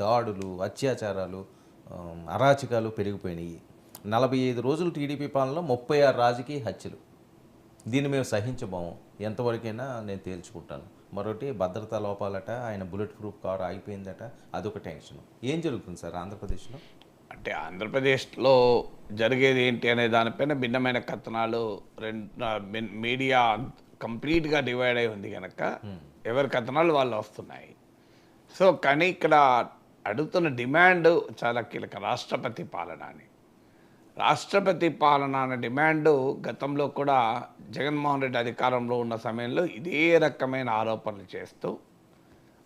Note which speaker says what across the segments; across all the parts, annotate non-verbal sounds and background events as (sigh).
Speaker 1: దాడులు అత్యాచారాలు అరాచకాలు పెరిగిపోయినాయి. నలభై ఐదు రోజులు టీడీపీ పాలనలో ముప్పై ఆరు రాజకీయ హత్యలు. దీన్ని మేము సహించబోము. ఎంతవరకైనా నేను తేల్చుకుంటాను. మరొకటి భద్రతా లోపాలట ఆయన బుల్లెట్ ప్రూఫ్ కార్ ఆగిపోయిందట అదొక టెన్షన్. ఏం జరుగుతుంది సార్ ఆంధ్రప్రదేశ్లో?
Speaker 2: అంటే ఆంధ్రప్రదేశ్లో జరిగేది ఏంటి అనే దానిపైన భిన్నమైన కథనాలు రెండు మీడియా కంప్లీట్గా డివైడ్ అయి ఉంది కనుక ఎవరి కథనాలు వాళ్ళు వస్తున్నాయి. సో కానీ ఇక్కడ అడుగుతున్న డిమాండ్ చాలా కీలక. రాష్ట్రపతి పాలన అని. రాష్ట్రపతి పాలన అనే డిమాండ్ గతంలో కూడా జగన్మోహన్ రెడ్డి అధికారంలో ఉన్న సమయంలో ఇదే రకమైన ఆరోపణలు చేస్తూ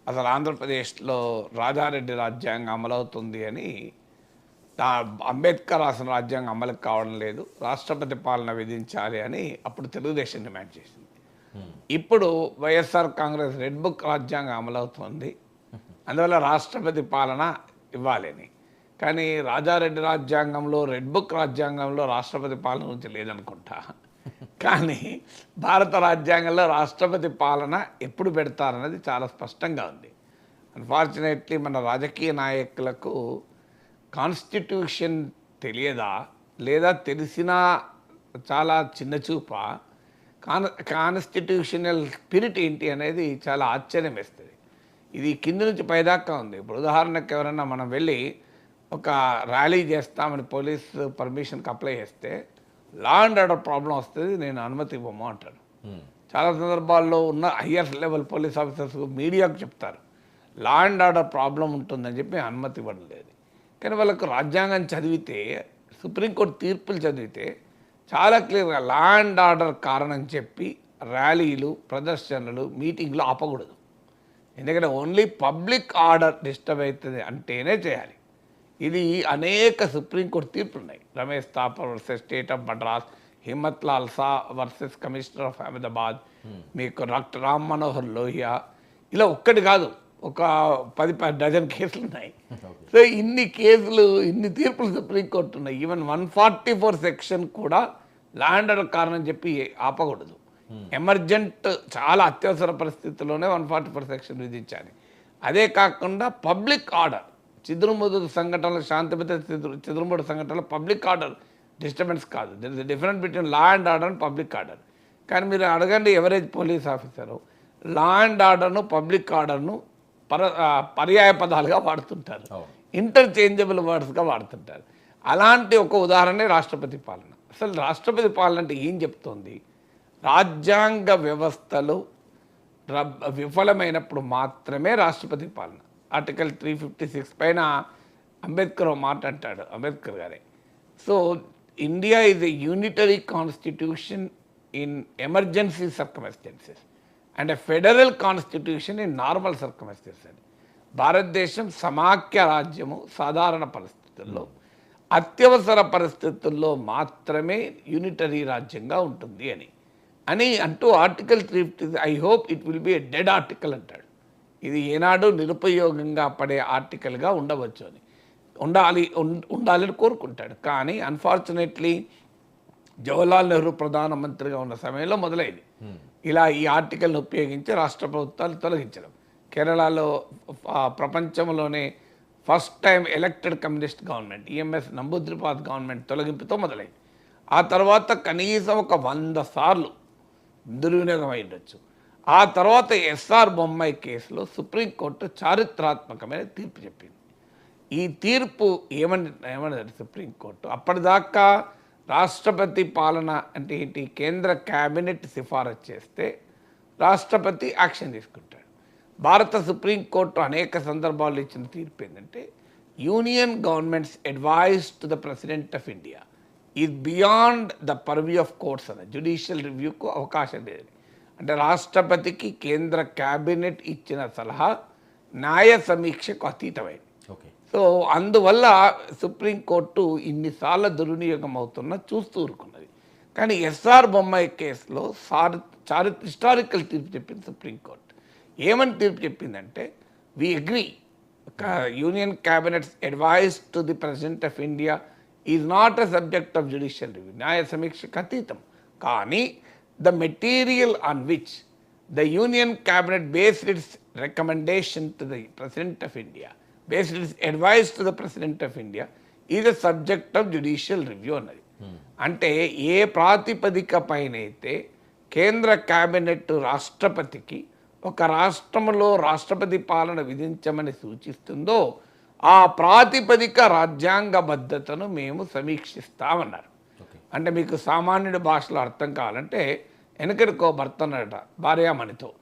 Speaker 2: అసలు ఆంధ్రప్రదేశ్లో రాజారెడ్డి రాజ్యాంగం అమలవుతుంది అని అంబేద్కర్ రాసిన రాజ్యాంగం అమలుకు కావడం లేదు రాష్ట్రపతి పాలన విధించాలి అని అప్పుడు తెలుగుదేశం డిమాండ్ చేసింది. ఇప్పుడు వైఎస్ఆర్ కాంగ్రెస్ రెడ్ బుక్ రాజ్యాంగం అమలవుతుంది. అందువల్ల రాష్ట్రపతి పాలన ఇవ్వాలని. కానీ రాజారెడ్డి రాజ్యాంగంలో రెడ్ బుక్ రాజ్యాంగంలో రాష్ట్రపతి పాలన గురించి లేదనుకుంటా. కానీ భారత రాజ్యాంగంలో రాష్ట్రపతి పాలన ఎప్పుడు పెడతారన్నది చాలా స్పష్టంగా ఉంది. అన్ఫార్చునేట్లీ మన రాజకీయ నాయకులకు కాన్స్టిట్యూషన్ తెలియదా? లేదా తెలిసినా చాలా చిన్న చూప? కాన్ కాన్స్టిట్యూషనల్ స్పిరిట్ ఏంటి అనేది చాలా ఆశ్చర్యం వేస్తుంది ఇది కింద నుంచి పైదాకా ఉంది. ఇప్పుడు ఉదాహరణకు ఎవరైనా మనం వెళ్ళి ఒక ర్యాలీ చేస్తామని పోలీస్ పర్మిషన్కి అప్లై చేస్తే లా అండ్ ఆర్డర్ ప్రాబ్లం వస్తుంది నేను అనుమతి ఇవ్వము అంటాను చాలా సందర్భాల్లో ఉన్న హయ్యర్ లెవెల్ పోలీస్ ఆఫీసర్స్ మీడియాకు చెప్తారు లా అండ్ ఆర్డర్ ప్రాబ్లం ఉంటుందని చెప్పి అనుమతి ఇవ్వడం లేదు. కానీ వాళ్ళకు రాజ్యాంగం చదివితే సుప్రీంకోర్టు తీర్పులు చదివితే చాలా క్లియర్గా లా అండ్ ఆర్డర్ కారణం చెప్పి ర్యాలీలు ప్రదర్శనలు మీటింగ్లు ఆపకూడదు. ఎందుకంటే ఓన్లీ పబ్లిక్ ఆర్డర్ డిస్టర్బ్ అవుతుంది అంటేనే చేయాలి. ఇది అనేక సుప్రీంకోర్టు తీర్పులు ఉన్నాయి Ramesh Thapar versus state of Madras Himmat Lal Shah versus commissioner of Ahmedabad మీకు డాక్టర్ రామ్ మనోహర్ లోహియా ఇలా ఒక్కటి కాదు ఒక పది పది డజన్ కేసులు ఉన్నాయి సో ఇన్ని కేసులు ఇన్ని తీర్పులు సుప్రీంకోర్టు ఉన్నాయి even one forty four section కూడా ల్యాండ్ ఆర్డర్ కారణం చెప్పి ఆపకూడదు. ఎమర్జెంట్ చాలా అత్యవసర పరిస్థితుల్లోనే వన్ ఫార్టీ ఫోర్ సెక్షన్ విధించాలి. అదే కాకుండా పబ్లిక్ ఆర్డర్ చిదురుముదు సంఘటనలు శాంతిభద్ర చిదురుముడు సంఘటనలు పబ్లిక్ ఆర్డర్ డిస్టర్బెన్స్ కాదు. There is difference between law and order and public order కానీ మీరు అడగండి average police officer law and ఆర్డర్ను పబ్లిక్ ఆర్డర్ను పర పర్యాయ పదాలుగా వాడుతుంటారు. ఇంటర్చేంజబుల్ వర్డ్స్గా వాడుతుంటారు. అలాంటి ఒక ఉదాహరణ రాష్ట్రపతి పాలన. అసలు రాష్ట్రపతి పాలన అంటే ఏం చెప్తోంది? రాజ్యాంగ వ్యవస్థలు విఫలమైనప్పుడు మాత్రమే రాష్ట్రపతి పాలన. ఆర్టికల్ త్రీ ఫిఫ్టీ సిక్స్ పైన అంబేద్కర్ మాట అంటాడు అంబేద్కర్ గారే. So India is a unitary constitution in emergency circumstances and a federal constitution in normal circumstances భారతదేశం సమాఖ్య రాజ్యము సాధారణ పరిస్థితుల్లో అత్యవసర పరిస్థితుల్లో మాత్రమే యూనిటరీ రాజ్యంగా ఉంటుంది అని. అని అంటూ article three fifty I hope it will be a dead article అంటాడు. ఇది ఏనాడు నిరుపయోగంగా పడే ఆర్టికల్గా ఉండవచ్చు అని. ఉండాలి ఉండాలని కోరుకుంటాడు. కానీ అన్ఫార్చునేట్లీ జవహర్లాల్ నెహ్రూ ప్రధానమంత్రిగా ఉన్న సమయంలో మొదలైంది. ఇలా ఈ ఆర్టికల్ని ఉపయోగించి రాష్ట్ర ప్రభుత్వాలు తొలగించడం. కేరళలో ప్రపంచంలోనే first time elected communist government EMS Namboodiripad government తొలగింపుతో మొదలైంది. ఆ తర్వాత కనీసం ఒక వంద సార్లు దుర్వినియోగం అయి ఉండొచ్చు ఆ తర్వాత ఎస్ఆర్ బొమ్మాయి కేసులో సుప్రీంకోర్టు చారిత్రాత్మకమైన తీర్పు చెప్పింది. ఈ తీర్పు ఏమని ఏమన్నది సుప్రీంకోర్టు అప్పటిదాకా రాష్ట్రపతి పాలన అంటే ఏంటి కేంద్ర క్యాబినెట్ సిఫారసు చేస్తే రాష్ట్రపతి యాక్షన్ తీసుకుంటాడు. భారత సుప్రీంకోర్టు అనేక సందర్భాల్లో ఇచ్చిన తీర్పు ఏంటంటే union governments advice to the president of India. Is beyond the purview of courts అన్న జ్యుడిషియల్ రివ్యూకు అవకాశం లేదు అంటే రాష్ట్రపతికి కేంద్ర క్యాబినెట్ ఇచ్చిన సలహా న్యాయ సమీక్షకు అతీతమైంది
Speaker 1: ఓకే
Speaker 2: సో అందువల్ల సుప్రీంకోర్టు ఇన్నిసార్లు దుర్వినియోగం అవుతున్నా చూస్తూ ఊరుకున్నది కానీ ఎస్ఆర్ బొమ్మాయి కేసులో సారి చారి హిస్టారికల్ తీర్పు చెప్పింది సుప్రీంకోర్టు ఏమని తీర్పు చెప్పిందంటే we agree union cabinets advice to the president of India is not a subject of judicial review. న్యాయ సమీక్షకు అతీతం కానీ the material on which the union cabinet based its recommendation to the president of India based its advice to the president of India is a subject of judicial review అన్నది. అంటే ఏ ప్రాతిపదిక పైనైతే కేంద్ర cabinet రాష్ట్రపతికి ఒక రాష్ట్రంలో రాష్ట్రపతి పాలన విధించమని సూచిస్తుందో ఆ ప్రాతిపదిక రాజ్యాంగబద్ధతను మేము సమీక్షిస్తామన్నారు. అంటే మీకు సామాన్యుడి భాషలో అర్థం కావాలంటే వెనకరికో భర్త అన్నాడట భార్యామణితో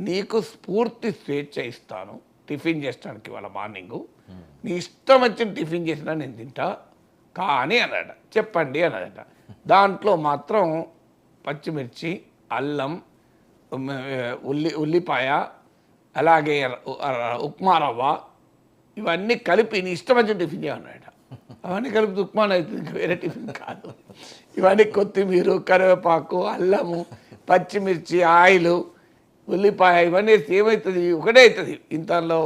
Speaker 2: నీకు స్ఫూర్తి స్వేచ్ఛ ఇస్తాను టిఫిన్ చేసడానికి వాళ్ళ మార్నింగు నీ ఇష్టం వచ్చిన టిఫిన్ చేసినా నేను తింటా కానీ అన్నాడట చెప్పండి అన్నాడట. దాంట్లో మాత్రం పచ్చిమిర్చి అల్లం ఉల్లి ఉల్లిపాయ అలాగే ఉప్మా రవ్వ ఇవన్నీ కలిపి నీ ఇష్టం వచ్చిన టిఫిన్ చేయమన్నాడు అవన్నీ కలిపి ఉప్మా అవుతుంది ఇంకా వేరే టిఫిన్ కాదు. ఇవన్నీ కొత్తిమీర కరివేపాకు అల్లము పచ్చిమిర్చి ఆయిల్ ఉల్లిపాయ ఇవన్నీ ఏమవుతుంది ఒకటే అవుతుంది ఇంతలో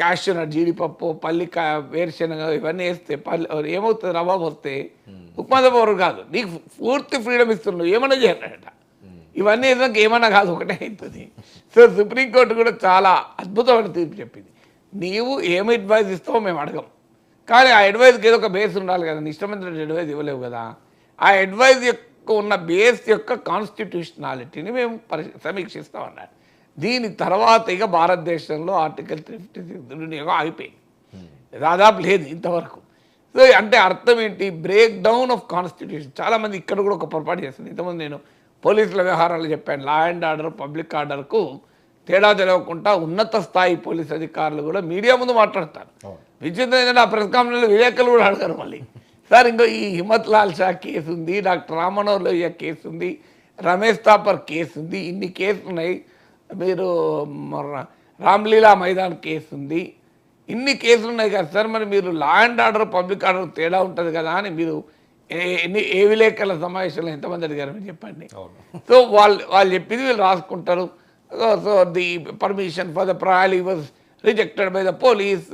Speaker 2: క్యాష్ జీడిపప్పు పల్లికాయ వేరుశనగ ఇవన్నీ వేస్తే పల్లి ఏమవుతుంది? రవ్వ వస్తే ఉప్మా పవర్ కాదు. నీకు పూర్తి ఫ్రీడమ్ ఇస్తున్నావు ఏమన్నా చేయాలట ఇవన్నీ ఏదైనా ఏమన్నా కాదు. ఒకటే అవుతుంది సో సుప్రీంకోర్టు కూడా చాలా అద్భుతమైన తీర్పు చెప్పింది. నీవు ఏమి అడ్వైజ్ ఇస్తావో మేము అడగం. కానీ ఆ అడ్వైజ్కి ఏదో ఒక బేస్ ఉండాలి కదా. నీ ఇష్టమైన అడ్వైజ్ ఇవ్వలేవు కదా. ఆ అడ్వైజ్ యొక్క ఉన్న బేస్ యొక్క కాన్స్టిట్యూషనాలిటీని మేము పరి సమీక్షిస్తామన్నారు దీని తర్వాత ఇక భారతదేశంలో ఆర్టికల్ త్రీ ఫిఫ్టీ సిక్స్ ఆగిపోయింది. దాదాపు లేదు ఇంతవరకు. సో అంటే అర్థం ఏంటి? బ్రేక్ డౌన్ ఆఫ్ కాన్స్టిట్యూషన్ చాలామంది ఇక్కడ కూడా ఒక పొరపాటు చేస్తుంది ఇంతకుముందు నేను పోలీసుల వ్యవహారాలు చెప్పాను. లా అండ్ ఆర్డర్ పబ్లిక్ ఆర్డర్కు తేడా తెలియకుండా ఉన్నత స్థాయి పోలీస్ అధికారులు కూడా మీడియా ముందు మాట్లాడతారు. విచిత్రం ఏంటంటే ఆ ప్రెస్ కాన్ఫరెన్స్లో విలేకరులు కూడా అడగారు మళ్ళీ. సార్ ఇంకో ఈ హిమ్మత్ లాల్ షా కేసు ఉంది డాక్టర్ రామనోహర్ లోహియా కేసు ఉంది రమేష్ తాపర్ కేసు ఉంది ఇన్ని కేసులు ఉన్నాయి. మీరు రామ్లీలా మైదాన్ కేసు ఉంది. ఇన్ని కేసులు ఉన్నాయి కదా సార్ మరి మీరు law and order public order తేడా ఉంటుంది కదా అని మీరు ఏ- ఎన్ని ఏ విలేకరుల సమావేశంలో ఎంతమంది అడిగారు మీరు చెప్పండి. సో వాళ్ళు వాళ్ళు చెప్పింది వీళ్ళు రాసుకుంటారు. So the permission for the trial was rejected by the police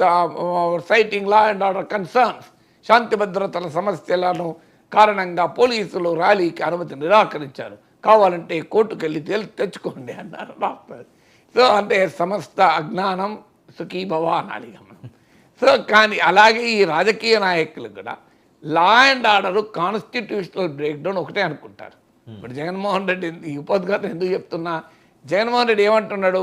Speaker 2: citing law and order concerns శాంతి భద్రతల సమస్యలను కారణంగా పోలీసులు ర్యాలీకి అనుమతి నిరాకరించారు. కావాలంటే కోర్టుకు వెళ్ళి తెల్ తెచ్చుకోండి అన్నారు రాస్తారు సో అంటే సమస్త అజ్ఞానం సుఖీభవ అనాలి మనం. సో కానీ అలాగే ఈ రాజకీయ నాయకులు కూడా law and order constitutional break down ఒకటే అనుకుంటారు. ఇప్పుడు జగన్మోహన్ రెడ్డి ఈ ఉపద్ఘాతం ఎందుకు చెప్తున్నా? జగన్మోహన్ రెడ్డి ఏమంటున్నాడు?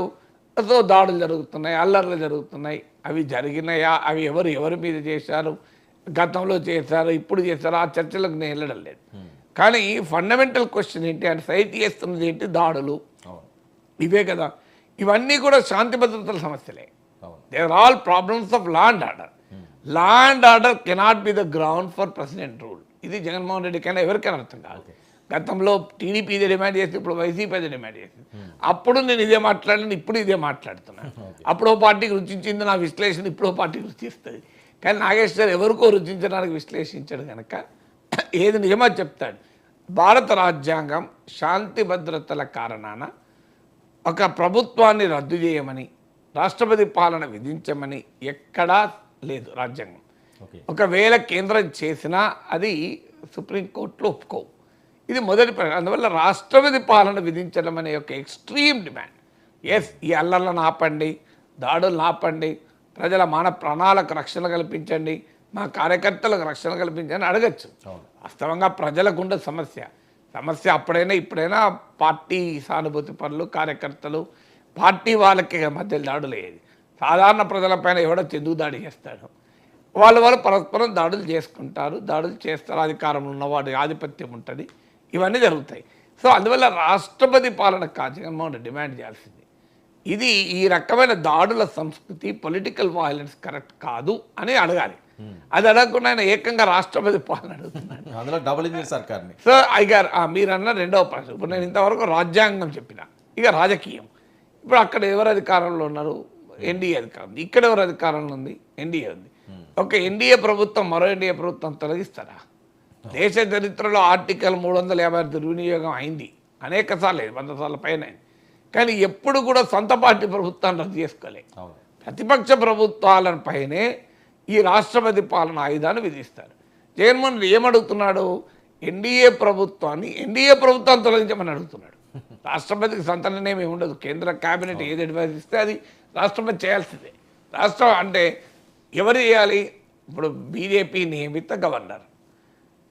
Speaker 2: సో దాడులు జరుగుతున్నాయి అల్లర్లు జరుగుతున్నాయి. అవి జరిగినాయా? అవి ఎవరు ఎవరి మీద చేశారు? గతంలో చేశారు ఇప్పుడు చేశారు? ఆ చర్చలకు నేను వెళ్ళడం లేదు. కానీ ఫండమెంటల్ క్వశ్చన్ ఏంటి? ఆయన సైట్ చేస్తున్నది ఏంటి? దాడులు. ఇవే కదా. ఇవన్నీ కూడా శాంతి భద్రతల సమస్యలే.
Speaker 1: అవును.
Speaker 2: They are all problems of law and order law and order cannot be the ground for president rule ఇది జగన్మోహన్ రెడ్డికైనా ఎవరికైనా అర్థం కాదు. గతంలో టీడీపీ ఇదే డిమాండ్ చేసి ఇప్పుడు వైసీపీ అదే డిమాండ్ చేసింది అప్పుడు నేను ఇదే మాట్లాడిన ఇప్పుడు ఇదే మాట్లాడుతున్నాను (laughs) అప్పుడు పార్టీకి రుచించింది నా విశ్లేషణ ఇప్పుడు పార్టీకి రుచిస్తుంది కానీ నాగేశ్వర్ ఎవరికో రుచించడానికి విశ్లేషించాడు కనుక (clears throat) ఏది నిజమో చెప్తాడు. భారత రాజ్యాంగం శాంతి భద్రతల కారణాన ఒక ప్రభుత్వాన్ని రద్దు చేయమని రాష్ట్రపతి పాలన విధించమని ఎక్కడా లేదు రాజ్యాంగం. ఒకవేళ కేంద్రం చేసినా అది సుప్రీంకోర్టులో ఒప్పుకోవు. ఇది మొదటి ప్ర- అందువల్ల రాష్ట్రపతి పాలన విధించడం అనే ఒక ఎక్స్ట్రీమ్ డిమాండ్. ఎస్ ఈ అల్లర్లను ఆపండి దాడులను ఆపండి ప్రజల మాన ప్రాణాలకు రక్షణ కల్పించండి మా కార్యకర్తలకు రక్షణ కల్పించండి అడగచ్చు. వాస్తవంగా ప్రజలకు ఉండే సమస్య. సమస్య అప్పుడైనా ఇప్పుడైనా పార్టీ సానుభూతి పనులు కార్యకర్తలు పార్టీ వాళ్ళకి మధ్య దాడులు అయ్యేది. సాధారణ ప్రజలపైన ఎవడో ఎందుకు దాడి చేస్తాడు. వాళ్ళు వాళ్ళు పరస్పరం దాడులు చేసుకుంటారు. దాడులు చేస్తారు. అధికారంలో ఉన్నవాడి ఆధిపత్యం ఉంటుంది. ఇవన్నీ జరుగుతాయి. సో అందువల్ల రాష్ట్రపతి పాలన కాదు జగన్మోహన్ రెడ్డి డిమాండ్ చేయాల్సింది. ఇది ఈ రకమైన దాడుల సంస్కృతి పొలిటికల్ వైలెన్స్ కరెక్ట్ కాదు అని అడగాలి. అది అడగకుండా ఆయన ఏకంగా రాష్ట్రపతి పాలన అడుగుతున్నాడు.
Speaker 1: అందులో డబుల్ ఇంజిన్ సర్కార్ని.
Speaker 2: సో అయ్యారు మీరన్న రెండవ ప్రశ్న. ఇప్పుడు నేను ఇంతవరకు రాజ్యాంగం చెప్పిన. ఇక రాజకీయం. ఇప్పుడు అక్కడ ఎవరు అధికారంలో ఉన్నారు? ఎన్డీఏ అధికారం ఉంది. ఇక్కడ ఎవరు అధికారంలో ఉంది? ఎన్డీఏ ఉంది. ఒక ఎన్డీఏ ప్రభుత్వం మరో ఎన్డీఏ ప్రభుత్వం తొలగిస్తారా? దేశ చరిత్రలో ఆర్టికల్ మూడు వందల యాభై దుర్వినియోగం అయింది. అనేక సార్లు వంద సార్ల పైన. కానీ ఎప్పుడు కూడా సొంత పార్టీ ప్రభుత్వాన్ని రద్దు చేసుకోలేదు
Speaker 1: అవును.
Speaker 2: ప్రతిపక్ష ప్రభుత్వాల పైనే ఈ రాష్ట్రపతి పాలన ఆయుధాన్ని విధిస్తారు. జగన్మోహన్ రెడ్డి ఏమడుగుతున్నాడు? ఎన్డీఏ ప్రభుత్వాన్ని ఎన్డీఏ ప్రభుత్వాన్ని తొలగించమని అడుగుతున్నాడు. (laughs) రాష్ట్రపతికి సొంత నిర్ణయం ఏమి ఉండదు. కేంద్ర కేబినెట్ ఏది అడ్వైజ్ ఇస్తే అది రాష్ట్రపతి చేయాల్సిందే. రాష్ట్రం అంటే ఎవరు చేయాలి? ఇప్పుడు బీజేపీ నియమిత గవర్నర్.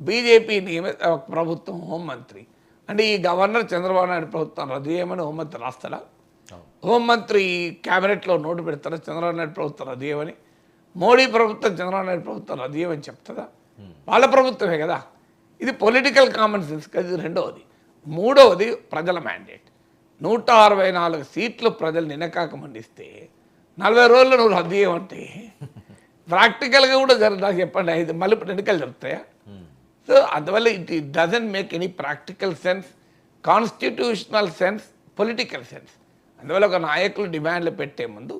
Speaker 2: బీజేపీ నియమిత ప్రభుత్వం హోంమంత్రి. అంటే ఈ గవర్నర్ చంద్రబాబు నాయుడు ప్రభుత్వం రద్దు చేయమని హోంమంత్రి రాస్తారా హోంమంత్రి క్యాబినెట్లో నోటు పెడతారా? చంద్రబాబు నాయుడు ప్రభుత్వం రద్దు చేయమని. మోడీ ప్రభుత్వం చంద్రబాబు నాయుడు ప్రభుత్వం రద్దు చేయమని చెప్తుందా? వాళ్ళ ప్రభుత్వమే కదా. ఇది పొలిటికల్ కామన్ సెన్స్ కదా ఇది రెండవది. మూడవది ప్రజల మ్యాండేట్. నూట అరవై నాలుగు సీట్లు ప్రజలు నిన్నకాక మండిస్తే నలభై రోజులు నువ్వు రద్దు చేయమంటే (laughs) ప్రాక్టికల్గా కూడా జర నాకు చెప్పండి ఇది మళ్ళీ ఎన్నికలు జరుగుతాయా? సో అందువల్ల it it doesn't make any practical sense constitutional sense political sense అందువల్ల ఒక నాయకులు డిమాండ్లు పెట్టే ముందు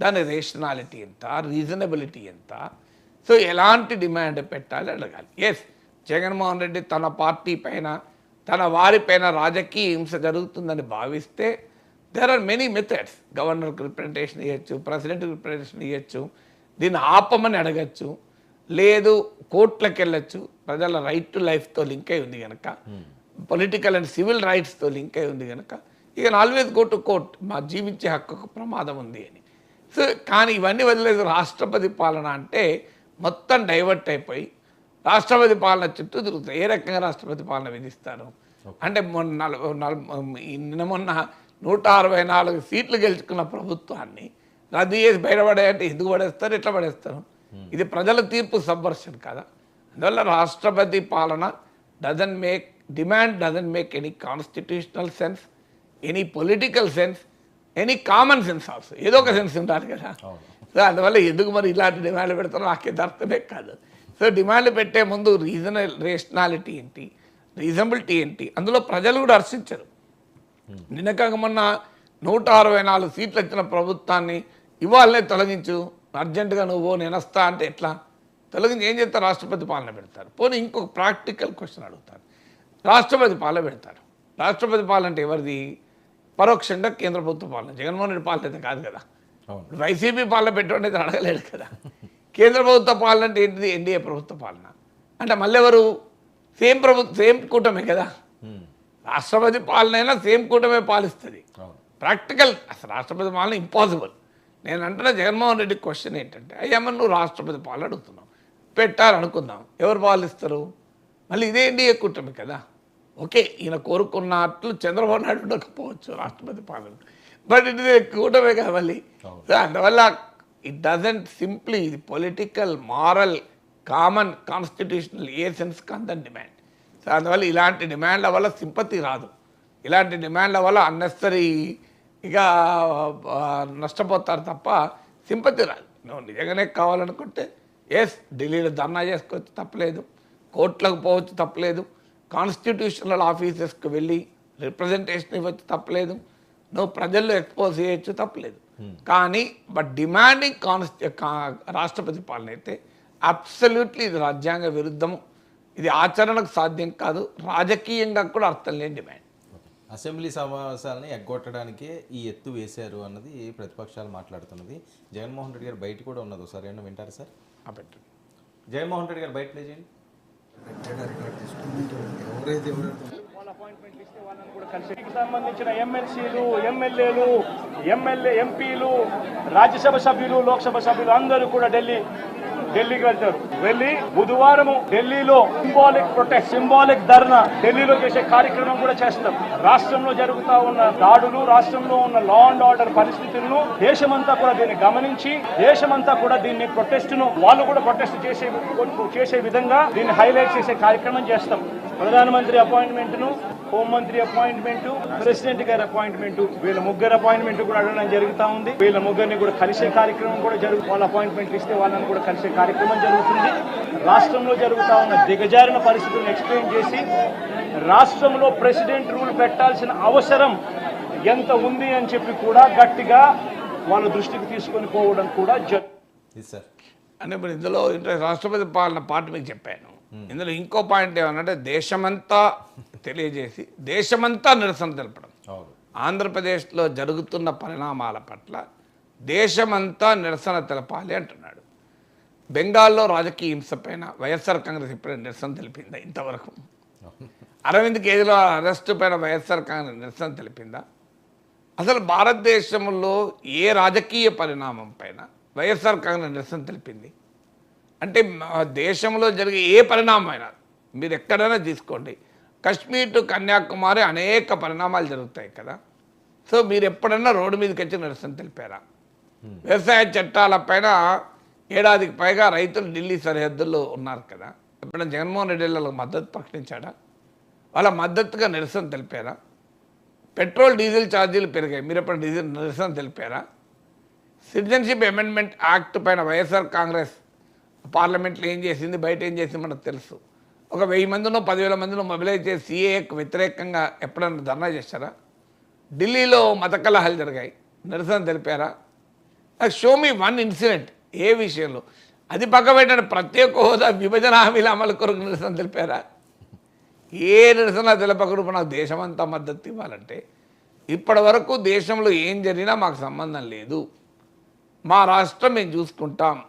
Speaker 2: దాని రేషనాలిటీ ఎంత రీజనబిలిటీ ఎంత? సో ఎలాంటి డిమాండ్ పెట్టాలి అడగాలి. ఎస్ జగన్మోహన్ రెడ్డి తన పార్టీ పైన తన వారి పైన రాజకీయ హింస జరుగుతుందని భావిస్తే దెర్ ఆర్ మెనీ మెథడ్స్ గవర్నర్కి రిప్రజెంటేషన్ ఇవ్వచ్చు ప్రెసిడెంట్ రిప్రజెంటేషన్ ఇవ్వచ్చు దీన్ని ఆపమని అడగచ్చు. లేదు కోర్టులకు వెళ్ళచ్చు ప్రజల రైట్ టు లైఫ్తో లింక్ అయి ఉంది కనుక పొలిటికల్ అండ్ సివిల్ రైట్స్తో లింక్ అయి ఉంది కనుక ఇక ఆల్వేస్ గో టు కోర్ట్ మా జీవించే హక్కుకు ప్రమాదం ఉంది అని. సో కానీ ఇవన్నీ వదిలేదు రాష్ట్రపతి పాలన అంటే మొత్తం డైవర్ట్ అయిపోయి రాష్ట్రపతి పాలన చుట్టూ తిరుగుతాయి. ఏ రకంగా రాష్ట్రపతి పాలన విధిస్తారు? అంటే మొన్న నిన్న మొన్న నూట అరవై నాలుగు సీట్లు గెలుచుకున్న ప్రభుత్వాన్ని రద్దు చేసి బయటపడేయంటే ఎందుకు పడేస్తారు? ఎట్లా పడేస్తారు? ఇది ప్రజల తీర్పు సబ్వర్షన్ కదా. అందువల్ల రాష్ట్రపతి పాలన doesn't make demand doesn't make any constitutional sense any political sense any common sense also ఏదో ఒక సెన్స్ ఉండాలి కదా. సో అందువల్ల ఎందుకు మరి ఇలాంటి డిమాండ్లు పెడతారో నాకే అర్థమే కాదు. సో డిమాండ్లు పెట్టే ముందు రీజనల్ రేషనాలిటీ ఏంటి? రీజనబిలిటీ ఏంటి? అందులో ప్రజలు కూడా హర్షించరు. నిన్న కాక మొన్న నూట అరవై నాలుగు సీట్లు వచ్చిన ప్రభుత్వాన్ని ఇవాళనే తొలగించు అర్జెంటుగా నువ్వు నేను వస్తా అంటే ఎట్లా? తొలగించి ఏం చేస్తారు? రాష్ట్రపతి పాలన పెడతారు. పోనీ ఇంకొక ప్రాక్టికల్ క్వశ్చన్ అడుగుతారు. రాష్ట్రపతి పాలన పెడతారు. రాష్ట్రపతి పాలన అంటే ఎవరిది? పరోక్షంగా కేంద్ర ప్రభుత్వ పాలన. జగన్మోహన్ రెడ్డి పాలన అయితే కాదు కదా. వైసీపీ పాలన పెట్టండి అయితే అడగలేడు కదా. కేంద్ర ప్రభుత్వ పాలన అంటే ఏంటిది? ఎన్డీఏ ప్రభుత్వ పాలన. అంటే మళ్ళీ ఎవరు? సేమ్ ప్రభుత్వం సేమ్ కూటమే కదా. రాష్ట్రపతి పాలన అయినా సేమ్ కూటమే పాలిస్తుంది. ప్రాక్టికల్ అసలు రాష్ట్రపతి పాలన ఇంపాసిబుల్. నేను అంటున్న జగన్మోహన్ రెడ్డి క్వశ్చన్ ఏంటంటే అయ్యమ్మ నువ్వు రాష్ట్రపతి పాలన అడుగుతున్నావు. పెట్టాలనుకుందాం. ఎవరు పాలిస్తారు? మళ్ళీ ఇదే ఎన్డీఏ కూటమి కదా. ఓకే ఈయన కోరుకున్నట్లు చంద్రబాబు నాయుడు ఉండకపోవచ్చు రాష్ట్రపతి పాలన. బట్ ఇది కూటమే కదా మళ్ళీ. సో అందువల్ల ఇట్ డజంట్ సింప్లీ ఇది పొలిటికల్ మారల్ కామన్ కాన్స్టిట్యూషనల్ ఏ సెన్స్ కందని డిమాండ్ సో అందువల్ల ఇలాంటి డిమాండ్ల వల్ల సింపతి రాదు. ఇలాంటి డిమాండ్ల వల్ల అన్నెసరీ ఇక నష్టపోతారు తప్ప సింపతి రాదు. నువ్వు నిజంగానే కావాలనుకుంటే ఎస్ ఢిల్లీలో ధర్నా చేసుకోవచ్చు తప్పలేదు. కోర్టులకు పోవచ్చు తప్పలేదు. కాన్స్టిట్యూషనల్ ఆఫీసెస్కి వెళ్ళి రిప్రజెంటేషన్ ఇవ్వచ్చు తప్పలేదు. నువ్వు ప్రజల్లో ఎక్స్పోజ్ చేయొచ్చు తప్పలేదు. కానీ బట్ డిమాండింగ్ కాన్స్టి రాష్ట్రపతి పాలన అయితే అబ్సల్యూట్లీ ఇది రాజ్యాంగ విరుద్ధము. ఇది ఆచరణకు సాధ్యం కాదు. రాజకీయంగా కూడా అర్థం లేని డిమాండ్
Speaker 1: అసెంబ్లీ సమావేశాలని ఎగ్గొట్టడానికే ఈ ఎత్తు వేశారు అన్నది ప్రతిపక్షాలు మాట్లాడుతున్నది. జగన్మోహన్ రెడ్డి గారు బయట కూడా ఉన్నది ఒకసారి ఏమన్నా వింటారు సార్? జగన్మోహన్ రెడ్డి గారు బయట ప్లే చేయండి.
Speaker 3: సంబంధించిన ఎమ్మెల్సీలు ఎమ్మెల్యేలు ఎమ్మెల్యే ఎంపీలు రాజ్యసభ సభ్యులు లోక్సభ సభ్యులు అందరూ కూడా ఢిల్లీ ఢిల్లీకి వెళ్తారు వెళ్ళి బుధవారం ఢిల్లీలో సింబాలిక్ ప్రొటెస్ట్ సింబాలిక్ ధర్నా ఢిల్లీలో చేసే కార్యక్రమం కూడా చేస్తాం. రాష్ట్రంలో జరుగుతా ఉన్న దాడులు రాష్ట్రంలో ఉన్న లా అండ్ ఆర్డర్ పరిస్థితులను దేశమంతా కూడా దీన్ని గమనించి దేశమంతా కూడా దీన్ని ప్రొటెస్ట్ను వాళ్ళు కూడా ప్రొటెస్ట్ చేసే చేసే విధంగా దీన్ని హైలైట్ చేసే కార్యక్రమం చేస్తాం. ప్రధానమంత్రి అపాయింట్మెంట్ను హోంమంత్రి అపాయింట్మెంట్ ప్రెసిడెంట్ గారి అపాయింట్మెంట్ వీళ్ళ ముగ్గురు అపాయింట్మెంట్ కూడా అడగడం జరుగుతా ఉంది. వీళ్ళ ముగ్గురిని కూడా కలిసే కార్యక్రమం కూడా జరుగు వాళ్ళ అపాయింట్మెంట్లు ఇస్తే వాళ్ళని కూడా కలిసే కార్యక్రమం జరుగుతుంది. రాష్ట్రంలో జరుగుతా ఉన్న దిగజారిన పరిస్థితులను ఎక్స్ప్లెయిన్ చేసి రాష్ట్రంలో ప్రెసిడెంట్ రూల్ పెట్టాల్సిన అవసరం ఎంత ఉంది అని చెప్పి కూడా గట్టిగా వాళ్ళ దృష్టికి తీసుకొని పోవడం కూడా జరుగుతుంది
Speaker 2: అంటే ఇప్పుడు ఇందులో రాష్ట్రపతి పాలన పార్ట్ మీకు చెప్పాను. ఇందులో ఇంకో పాయింట్ ఏమన్నంటే దేశమంతా తెలియజేసి దేశమంతా నిరసన తెలపడం. ఆంధ్రప్రదేశ్లో జరుగుతున్న పరిణామాల పట్ల దేశమంతా నిరసన తెలపాలి అంటున్నాడు. బెంగాల్లో రాజకీయ హింస పైన వైఎస్ఆర్ కాంగ్రెస్ ఇప్పుడే నిరసన తెలిపిందా ఇంతవరకు? అరవింద్ కేజ్రీవాల్ అరెస్టు పైన వైఎస్ఆర్ కాంగ్రెస్ నిరసన తెలిపిందా? అసలు భారతదేశంలో ఏ రాజకీయ పరిణామం పైన వైఎస్ఆర్ కాంగ్రెస్ నిరసన తెలిపింది? అంటే మా దేశంలో జరిగే ఏ పరిణామమైనా మీరు ఎక్కడైనా తీసుకోండి. కశ్మీర్ టు కన్యాకుమారి అనేక పరిణామాలు జరుగుతాయి కదా. సో మీరు ఎప్పుడన్నా రోడ్డు మీదకి వచ్చి నిరసన తెలిపారా? వ్యవసాయ చట్టాలపైన ఏడాదికి పైగా రైతులు ఢిల్లీ సరిహద్దుల్లో ఉన్నారు కదా. ఎప్పుడైనా జగన్మోహన్ రెడ్డి వాళ్ళకి మద్దతు ప్రకటించాడా? వాళ్ళ మద్దతుగా నిరసన తెలిపారా? పెట్రోల్ డీజిల్ ఛార్జీలు పెరిగాయి. మీరు ఎప్పుడు డీజిల్ నిరసన తెలిపారా? సిటిజన్షిప్ అమెండ్మెంట్ యాక్ట్ పైన వైఎస్ఆర్ కాంగ్రెస్ పార్లమెంట్లో ఏం చేసింది బయట ఏం చేసింది మనకు తెలుసు. ఒక వెయ్యి మందిలో పదివేల మందిలో మొబిలైజ్ చేసి సీఏకు వ్యతిరేకంగా ఎప్పుడన్నా ధర్నా చేశారా? ఢిల్లీలో మత కలహాలు జరిగాయి. నిరసన తెలిపారా? షో మీ వన్ ఇన్సిడెంట్ ఏ విషయంలో? అది పక్క పెట్టండి ప్రత్యేక హోదా విభజన హామీల అమలు కొరకు నిరసన తెలిపారా? ఏ నిరసన తెలపకూడదు నాకు దేశమంతా మద్దతు ఇవ్వాలంటే. ఇప్పటి వరకు దేశంలో ఏం జరిగినా మాకు సంబంధం లేదు. మా రాష్ట్రం మేము చూసుకుంటాం.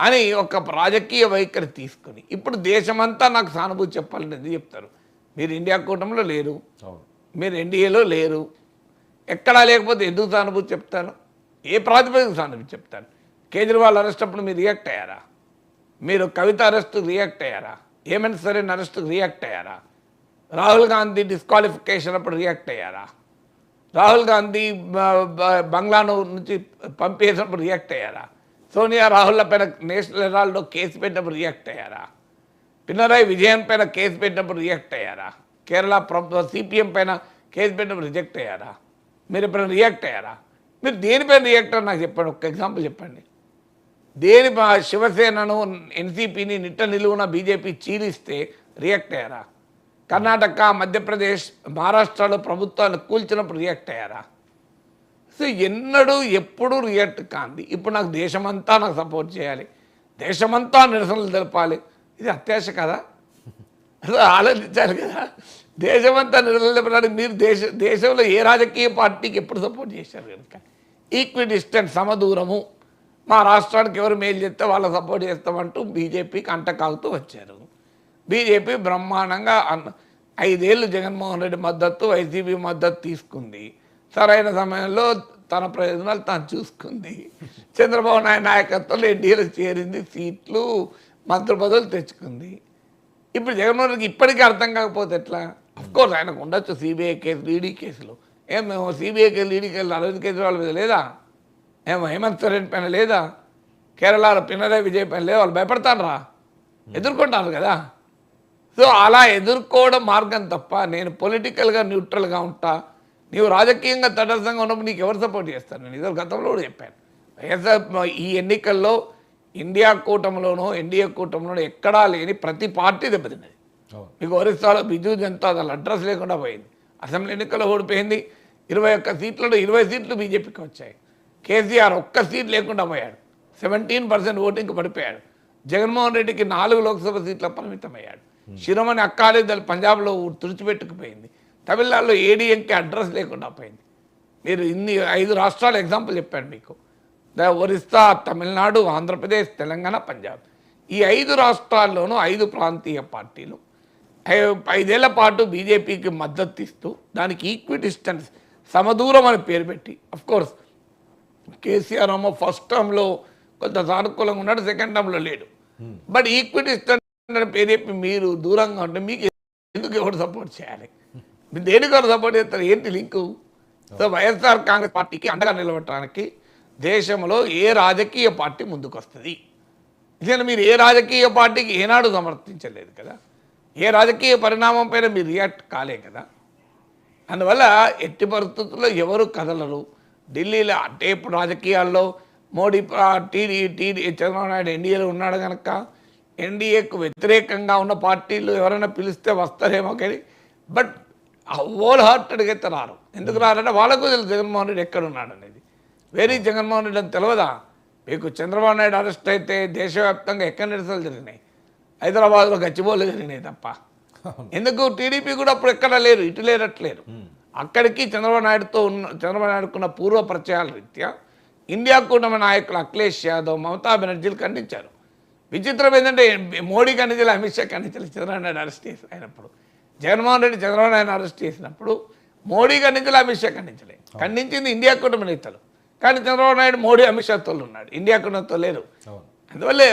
Speaker 2: అని ఒక రాజకీయ వైఖరి తీసుకొని ఇప్పుడు దేశమంతా నాకు సానుభూతి చెప్పాలని చెప్తారు? మీరు ఇండియా కూటమిలో లేరు. మీరు ఎన్డీఏలో లేరు. ఎక్కడా లేకపోతే ఎందుకు సానుభూతి చెప్తారు? ఏ ప్రాతిపదిక సానుభూతి చెప్తారు? కేజ్రీవాల్ అరెస్ట్ అప్పుడు మీరు రియాక్ట్ అయ్యారా? మీరు కవిత అరెస్ట్ రియాక్ట్ అయ్యారా? ఏమైనా సరే అరెస్ట్ రియాక్ట్ అయ్యారా? రాహుల్ గాంధీ డిస్క్వాలిఫికేషన్ అప్పుడు రియాక్ట్ అయ్యారా? రాహుల్ గాంధీ బంగ్లాను నుంచి పంపేసినప్పుడు రియాక్ట్ అయ్యారా? సోనియా రాహుల్ పైన నేషనల్ హెరాల్డ్లో కేసు పెట్టినప్పుడు రియాక్ట్ అయ్యారా? పినరాయి విజయన్ పైన కేసు పెట్టినప్పుడు రియాక్ట్ అయ్యారా? కేరళ ప్రభుత్వ సిపిఎం పైన కేసు పెట్టినప్పుడు రిజెక్ట్ అయ్యారా? మీరు ఎప్పుడైనా రియాక్ట్ అయ్యారా? మీరు దేనిపైన రియాక్ట్ అని నాకు చెప్పండి ఒక ఎగ్జాంపుల్ చెప్పండి. దేని శివసేనను ఎన్సీపీని నిట్ట నిలువున బీజేపీ చీలిస్తే రియాక్ట్ అయ్యారా? కర్ణాటక మధ్యప్రదేశ్ మహారాష్ట్రలో ప్రభుత్వాన్ని కూల్చినప్పుడు రియాక్ట్ అయ్యారా? సో ఎన్నడూ ఎప్పుడూ రియాక్ట్ కాంది. ఇప్పుడు నాకు దేశమంతా నాకు సపోర్ట్ చేయాలి. దేశమంతా నిరసనలు తెలపాలి. ఇది అత్యాశ కదా? ఆలోచించాలి కదా? దేశమంతా నిరసనలు తెలపడానికి మీరు దేశ దేశంలో ఏ రాజకీయ పార్టీకి ఎప్పుడు సపోర్ట్ చేశారు కనుక? ఈక్వి డిస్టెన్స్ సమదూరము. మా రాష్ట్రానికి ఎవరు మేలు చేస్తే వాళ్ళ సపోర్ట్ చేస్తామంటూ బీజేపీకి అంటకాగుతూ వచ్చారు. బీజేపీ బ్రహ్మాండంగా అన్న ఐదేళ్ళు జగన్మోహన్ రెడ్డి మద్దతు వైసీపీ మద్దతు తీసుకుంది. సరైన సమయంలో తన ప్రయోజనాలు తాను చూసుకుంది. చంద్రబాబు నాయుడు నాయకత్వంలో ఎన్డీఏలో చేరింది సీట్లు మంత్రి పదవులు తెచ్చుకుంది. ఇప్పుడు జగన్మోహన్ రెడ్డికి ఇప్పటికీ అర్థం కాకపోతే ఎట్లా? అఫ్కోర్స్ ఆయనకు ఉండొచ్చు సిబిఐ కేసులు ఈడీ కేసులు. ఏం మేము సిబిఐ కేసులు ఈడీ కేసులు అరవింద్ కేజ్రీవాల్ మీద లేదా? ఏమో హేమంత్ సోరెన్ పైన లేదా? కేరళలో పినరాయి విజయ్ పైన లేదా? వాళ్ళు భయపడతానరా. ఎదుర్కొంటారు కదా. సో అలా ఎదుర్కోవడం మార్గం తప్ప నేను పొలిటికల్గా న్యూట్రల్గా ఉంటా. నీవు రాజకీయంగా తటస్థంగా ఉన్నప్పుడు నీకు ఎవరు సపోర్ట్ చేస్తాను నేను ఇదో గతంలో కూడా చెప్పాను. వైఎస్ఆర్ ఈ ఎన్నికల్లో ఇండియా కూటమిలోనో ఎన్డీఏ కూటమిలోనో ఎక్కడా లేని ప్రతి పార్టీ దెబ్బతిన్నది. మీకు ఒరిస్సాలో బిజు జనతా దళ అడ్రస్ లేకుండా పోయింది. అసెంబ్లీ ఎన్నికల్లో ఓడిపోయింది. ఇరవై ఒక్క సీట్లలో ఇరవై సీట్లు బీజేపీకి వచ్చాయి. కేసీఆర్ ఒక్క సీట్ లేకుండా పోయాడు. సెవెంటీన్ పర్సెంట్ ఓటింగ్కి పడిపోయాడు. జగన్మోహన్ రెడ్డికి నాలుగు లోక్సభ సీట్ల పరిమితమయ్యాడు. శిరోమణి అక్కాలీ దళ పంజాబ్లో తుడిచిపెట్టుకుపోయింది. తమిళనాడులో ఏడీఎంకే అడ్రస్ లేకుండా పోయింది. మీరు ఇన్ని ఐదు రాష్ట్రాల ఎగ్జాంపుల్ చెప్పాను మీకు. ద- ఒరిస్సా తమిళనాడు ఆంధ్రప్రదేశ్ తెలంగాణ పంజాబ్. ఈ ఐదు రాష్ట్రాల్లోనూ ఐదు ప్రాంతీయ పార్టీలు. ఐదేళ్ళ పాటు బీజేపీకి మద్దతు ఇస్తూ దానికి ఈక్వి డిస్టెన్స్ సమదూరం అని పేరు పెట్టి కోర్స్ కేసీఆర్ ఏమో ఫస్ట్ టర్మ్లో కొంత సానుకూలంగా ఉన్నాడు సెకండ్ టర్మ్లో లేడు. బట్ ఈక్వి డిస్టెన్స్ అని పేరు చెప్పి మీరు దూరంగా ఉంటే మీకు ఎందుకు ఎవరు సపోర్ట్ చేయాలి? మీరు దేనికి సపోర్ట్ చేస్తారు ఏంటి లింకు? సో వైఎస్ఆర్ కాంగ్రెస్ పార్టీకి అండగా నిలబడటానికి దేశంలో ఏ రాజకీయ పార్టీ ముందుకు వస్తుంది ఇదే మీరు ఏ రాజకీయ పార్టీకి ఏనాడు సమర్థించలేదు కదా? ఏ రాజకీయ పరిణామం పైన మీరు రియాక్ట్ కాలే కదా? అందువల్ల ఎట్టి పరిస్థితుల్లో ఎవరు కదలరు? ఢిల్లీలో అంటే ఇప్పుడు రాజకీయాల్లో మోడీ టీడీ టీడీ చంద్రబాబు నాయుడు ఎన్డీఏలో ఉన్నాడు కనుక ఎన్డీఏకు వ్యతిరేకంగా ఉన్న పార్టీలు ఎవరైనా పిలిస్తే వస్తారేమో కానీ బట్ హోల్ హార్టెడ్గా అయితే రారు ఎందుకు రారంటే వాళ్ళకు తెలుసు జగన్మోహన్ రెడ్డి ఎక్కడ ఉన్నాడు అనేది వేరే జగన్మోహన్ రెడ్డి అని తెలియదా మీకు చంద్రబాబు నాయుడు అరెస్ట్ అయితే దేశవ్యాప్తంగా ఎక్కడ నిరసనలు జరిగినాయి? హైదరాబాద్లో గచ్చిబోలు జరిగినాయి తప్ప. ఎందుకు? టీడీపీ కూడా అప్పుడు ఎక్కడ లేరు ఇటు లేరట్లేరు. అక్కడికి చంద్రబాబు నాయుడుతో ఉన్న చంద్రబాబు నాయుడుకున్న పూర్వ పరిచయాల రీత్యా ఇండియా కూటమి నాయకులు అఖిలేష్ యాదవ్ మమతా బెనర్జీలు ఖండించారు. విచిత్రం ఏంటంటే మోడీ ఖండించాలి అమిత్ షా ఖండించాలి చంద్రబాబు నాయుడు అరెస్ట్ చేసి అయినప్పుడు. జగన్మోహన్ రెడ్డి చంద్రబాబు నాయుడు అరెస్ట్ చేసినప్పుడు మోడీ ఖండించాలి అమిత్ షా ఖండించలే. ఖండించింది ఇండియా కూటమి నేతలు. కానీ చంద్రబాబు నాయుడు మోడీ అమిత్ షాతో ఉన్నాడు. ఇండియాకున్నతో లేరు. అందువల్లే